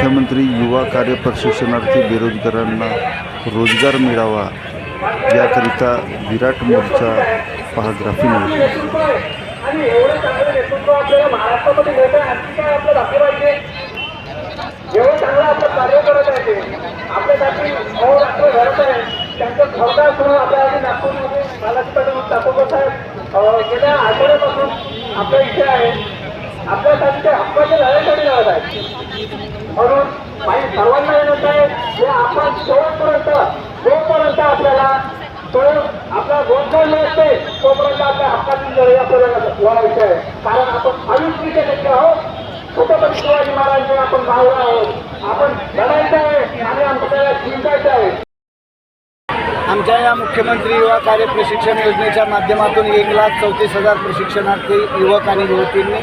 मुख्यमंत्री युवा कार्य प्रशिक्षणार्थी बेरोजगारांना रोजगार मिळावा याकरिता विराट मोर्चा पहाग्राफी आपल्यासाठी आपल्या इथे आहे आपल्यासाठी ते हक्काच्या लढाईसाठी लढत आहेत? म्हणून माझी सर्वांना विनंती आहे की आपण शेवटपर्यंत जोपर्यंत आपल्याला तो आपला रोजगार मिळत तोपर्यंत आपल्या हक्काची लढाई आपल्याला लढायची आहे. कारण आपण आयुष्य शक्य आहोत. छत्रपती शिवाजी महाराजांचे आपण मावळा आहोत. आपण लढायचं आहे आणि आपल्याला जिंकायचं आहे. आमच्या या मुख्यमंत्री युवा कार्य प्रशिक्षण योजनेच्या माध्यमातून एक लाख चौतीस हजार प्रशिक्षणार्थी युवक आणि युवतींनी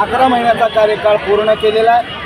अकरा महिन्याचा कार्यकाळ पूर्ण केलेला आहे.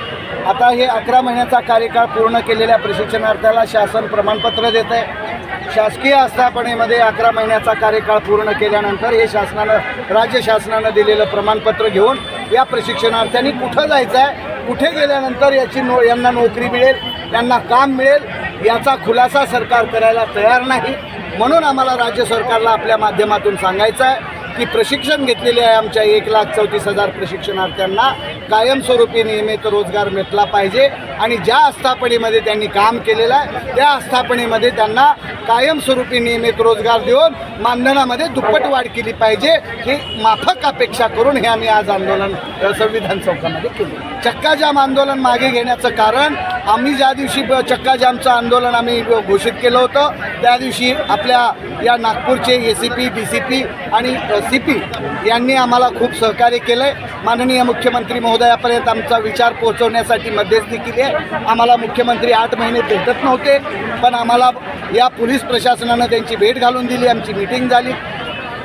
आता हे अकरा महिन्याचा कार्यकाळ पूर्ण केलेल्या प्रशिक्षणार्थ्याला शासन प्रमाणपत्र देत आहे शासकीय आस्थापनेमध्ये अकरा महिन्याचा कार्यकाळ पूर्ण केल्यानंतर हे शासनानं राज्य शासनानं दिलेलं प्रमाणपत्र घेऊन या प्रशिक्षणार्थ्यांनी कुठं जायचं आहे कुठे गेल्यानंतर याची नो यांना नोकरी मिळेल त्यांना काम मिळेल याचा खुलासा सरकार करायला तयार नाही. म्हणून आम्हाला राज्य सरकारला आपल्या माध्यमातून सांगायचं आहे की प्रशिक्षण घेतलेले आहे आमच्या एक लाख चौतीस हजार प्रशिक्षणार्थ्यांना कायमस्वरूपी नियमित रोजगार मिळला पाहिजे. आणि ज्या आस्थापनेमध्ये त्यांनी काम केलेलं आहे त्या आस्थापनेमध्ये त्यांना कायमस्वरूपी नियमित रोजगार देऊन मानधनामध्ये दुप्पट वाढ केली पाहिजे ही माफक अपेक्षा करून हे आम्ही आज आंदोलन संविधान चौकामध्ये केलं. चक्काजाम आंदोलन मागे घेण्याचं कारण आम्ही ज्या दिवशी चक्काजामचं आंदोलन आम्ही घोषित केलं होतं त्या दिवशी आपल्या या नागपूरचे A C P D C P आणि सी पी यांनी आम्हाला खूप सहकार्य केलं आहे माननीय मुख्यमंत्री महोदयापर्यंत आमचा विचार पोहोचवण्यासाठी मध्यस्थी केली आहे. आम्हाला मुख्यमंत्री आठ महिने भेटत नव्हते पण आम्हाला या पोलीस प्रशासनानं त्यांची भेट घालून दिली आमची मीटिंग झाली.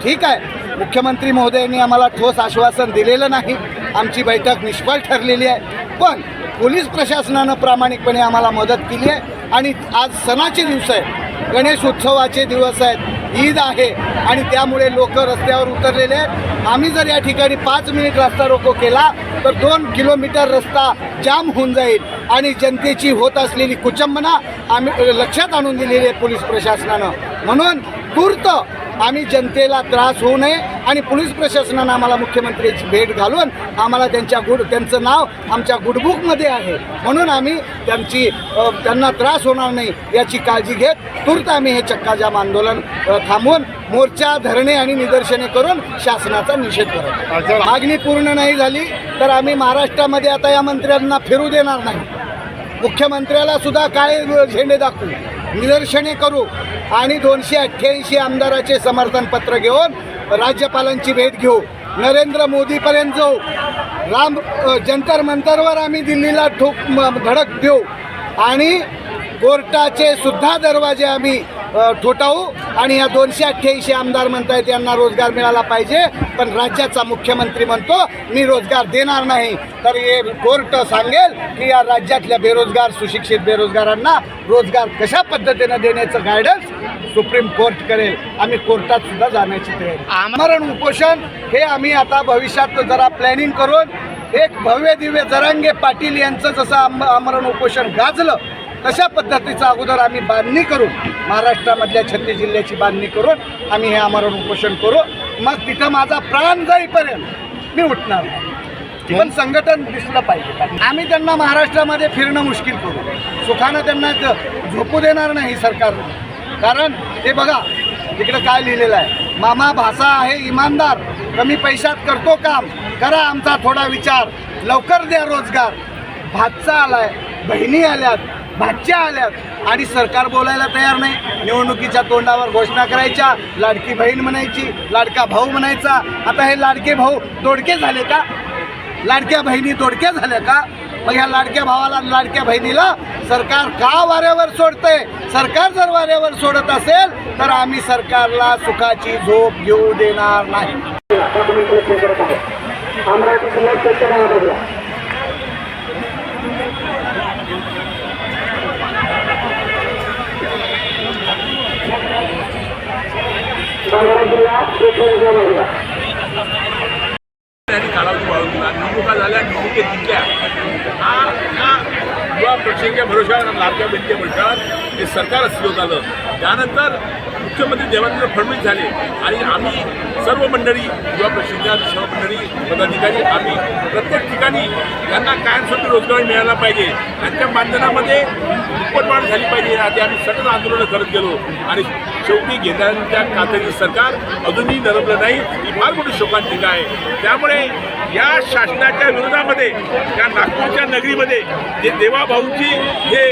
ठीक आहे मुख्यमंत्री महोदयांनी आम्हाला ठोस आश्वासन दिलेलं नाही आमची बैठक निष्फळ ठरलेली आहे पण पोलीस प्रशासनानं प्रामाणिकपणे आम्हाला मदत केली आहे. आणि आज सणाचे दिवस आहेत गणेश उत्सवाचे दिवस आहेत ईद आहे आणि त्यामुळे लोक रस्त्यावर उतरलेले आहेत. आम्ही जर या ठिकाणी पाच मिनिट रस्ता रोको केला तर दोन किलोमीटर रस्ता जाम होऊन जाईल आणि जनतेची होत असलेली कुचंबना आम्ही लक्षात आणून दिलेली आहे पोलीस प्रशासनानं. म्हणून तूर्त आम्ही जनतेला त्रास होऊ नये आणि पोलीस प्रशासनानं आम्हाला मुख्यमंत्र्यांची भेट घालून आम्हाला त्यांच्या गुड त्यांचं नाव आमच्या गुडबुकमध्ये आहे. म्हणून आम्ही त्यांची त्यांना त्रास होणार नाही याची काळजी घेत तूर्त आम्ही हे चक्काजाम आंदोलन थांबवून मोर्चा धरणे आणि निदर्शने करून शासनाचा निषेध करत मागणी पूर्ण नाही झाली तर आम्ही महाराष्ट्रामध्ये आता या मंत्र्यांना फिरू देणार नाही. मुख्यमंत्र्याला सुद्धा काय झेंडे दाखवू. निदर्शने करू आणि दोनशे अठ्ठ्याऐंशी आमदाराचे समर्थनपत्र घेऊन राज्यपालांची भेट घेऊ. नरेंद्र मोदीपर्यंत जाऊ. राम जंतर मंतरवर आम्ही दिल्लीला ठोक धडक देऊ. आणि कोर्टाचे सुद्धा दरवाजे आम्ही ठोठावू आणि या दोनशे अठ्ठ्याऐंशी आमदार म्हणतायत यांना रोजगार मिळाला पाहिजे. पण राज्याचा मुख्यमंत्री म्हणतो मी रोजगार देणार नाही. तर हे कोर्ट सांगेल की या राज्यातल्या बेरोजगार सुशिक्षित बेरोजगारांना रोजगार कशा पद्धतीनं देण्याचं गायडन्स सुप्रीम कोर्ट करेल. आम्ही कोर्टात सुद्धा जाण्याची तयारी आमरण उपोषण हे आम्ही आता भविष्यात जरा प्लॅनिंग करून एक भव्य दिव्य जरांगे पाटील यांचं जसं आम आमरण उपोषण गाजलं कशा पद्धतीचं अगोदर आम्ही बांधणी करू महाराष्ट्रामधल्या छत्तीस जिल्ह्याची बांधणी करून आम्ही हे आमरण उपोषण करू. मग तिथं माझा प्राण जाईपर्यंत मी उठणार नाही. पण संघटन दिसलं पाहिजे. आम्ही त्यांना महाराष्ट्रामध्ये फिरणं मुश्किल करू. सुखानं त्यांना झोपू देणार नाही सरकार. कारण हे बघा तिकडं काय लिहिलेलं आहे. मामा भाषा आहे इमानदार. कमी पैशात करतो काम. करा आमचा थोडा विचार. लवकर द्या रोजगार. भातचा आलाय. बहिणी आल्यात. भाच्या आल्यात आणि सरकार बोलायला तयार नाही. निवडणुकीच्या तोंडावर घोषणा करायच्या. लाडकी बहीण म्हणायची लाडका भाऊ म्हणायचा. आता हे लाडके भाऊ दोडके झाले का? लाडक्या बहिणी दोडक्या झाल्या का? मग ह्या लाडक्या भावाला लाडक्या बहिणीला सरकार का वाऱ्यावर सोडतंय? सरकार जर वाऱ्यावर सोडत असेल तर आम्ही सरकारला सुखाची झोप घेऊ देणार नाही. अमरावती जिल्ह्यात त्यांनी कालावधी वाढवून निवडणुका झाल्या निवडणुकीत जिंकल्या हा युवा भरोशावर लाडक्या बहिणीच्या भरोशावर हे सरकार अस्तित्वात आलं त्यानंतर मुख्यमंत्री देवेंद्र फडणवीस झाले आणि आम्ही सर्व मंडळी युवा पक्षाच्या सर्व मंडळी पदाधिकारी आम्ही प्रत्येक ठिकाणी यांना कायमस्वरूपी रोजगार मिळाला पाहिजे त्यांच्या मानधनामध्ये दुप्पटवाढ झाली पाहिजे आधी आम्ही सतत आंदोलनं करत गेलो आणि शेवटी गेल्याच्या कातडी सरकार अजूनही नरमलं नाही. ही फार मोठी शोकांतिका आहे. त्यामुळे या शासनाच्या विरोधामध्ये या नागपूरच्या नगरीमध्ये जे देवाभाऊंची हे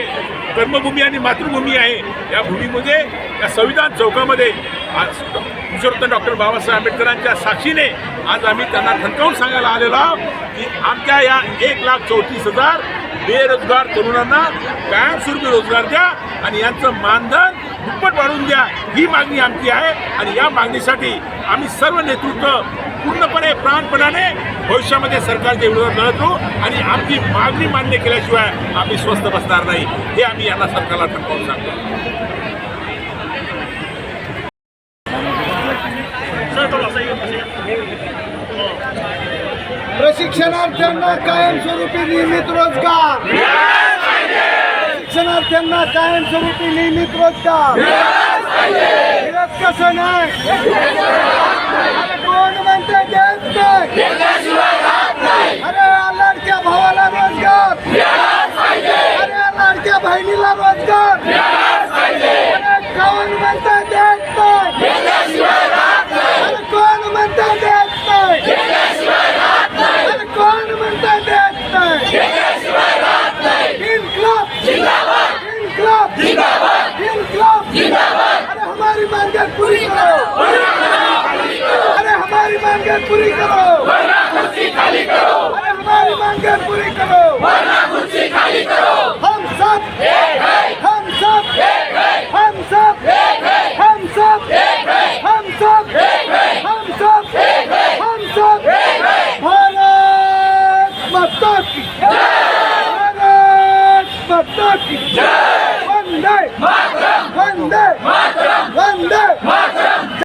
कर्मभूमी आणि मातृभूमी आहे या भूमीमध्ये या संविधान चौकामध्ये आज पुरुषोत्तम डॉक्टर बाबासाहेब आंबेडकरांच्या साक्षीने आज आम्ही त्यांना ठणकावून सांगायला आलेलो आहोत की आमच्या या एक लाख चौतीस हजार बेरोजगार तरुणांना कायमस्वरूपी रोजगार द्या आणि यांचं मानधन दुप्पट वाढवून द्या. ही मागणी आमची आहे आणि या मागणीसाठी आम्ही सर्व नेतृत्व पूर्णपणे प्राणपणाने भविष्यामध्ये सरकारच्या विरोधात लढतो आणि आमची मागणी मान्य केल्याशिवाय आम्ही स्वस्थ बसणार नाही. हे आम्ही यांना सरकारला ठरवून सांगतो. प्रशिक्षणार्थ्यांना कायमस्वरूपी नियमित रोजगार. शिक्षणार्थ्यांना कायमस्वरूपी नियमित रोजगार विरोध कसं नाही? कोण म्हणते देत नाही अरे या लाडक्या भावाला रोजगार अरे या लाडक्या बहिणीला रोजगार अरे कोण म्हणते देत नाही अरे कोण म्हणते देत नाही अरे कोण म्हणता देत नाही इनकलाब इनकलाब इनकलाब अरे हमारी मांगे पूरी करो अरे हमारी मांगे पूरी करो अरे हमारी मांगे पूरी करो हम सब